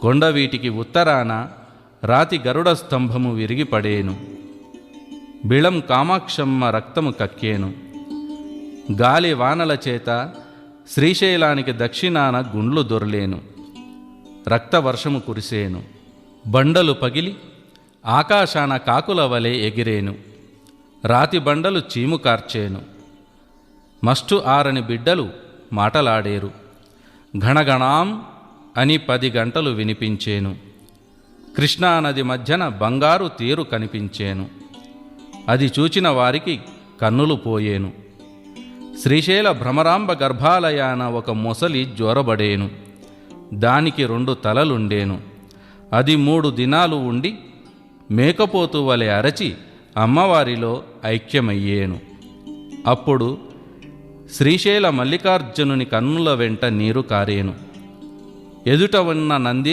కొండ వీటికి ఉత్తరాన రాతి గరుడ స్తంభము విరిగిపడేను. బిళం కామాక్షమ్మ రక్తము కక్కేను. గాలి వానల చేత శ్రీశైలానికి దక్షిణాన గుండ్లు దొరలేను. రక్తవర్షము కురిసేను. బండలు పగిలి ఆకాశాన కాకుల వలె ఎగిరేను. రాతి బండలు చీము కార్చేను. మస్టు ఆరని బిడ్డలు మాటలాడేరు. ఘణగణాం అని పది గంటలు వినిపించేను. కృష్ణానది మధ్యన బంగారు తీరు కనిపించేను. అది చూచిన వారికి కన్నులు పోయేను. శ్రీశైల భ్రమరాంబ గర్భాలయాన ఒక మొసలి జ్వరబడేను. దానికి రెండు తలలుండేను. అది మూడు దినాలు ఉండి మేకపోతు వలె అరచి అమ్మవారిలో ఐక్యమయ్యేను. అప్పుడు శ్రీశైల మల్లికార్జునుని కన్నుల వెంట నీరు కారేను. ఎదుట ఉన్న నంది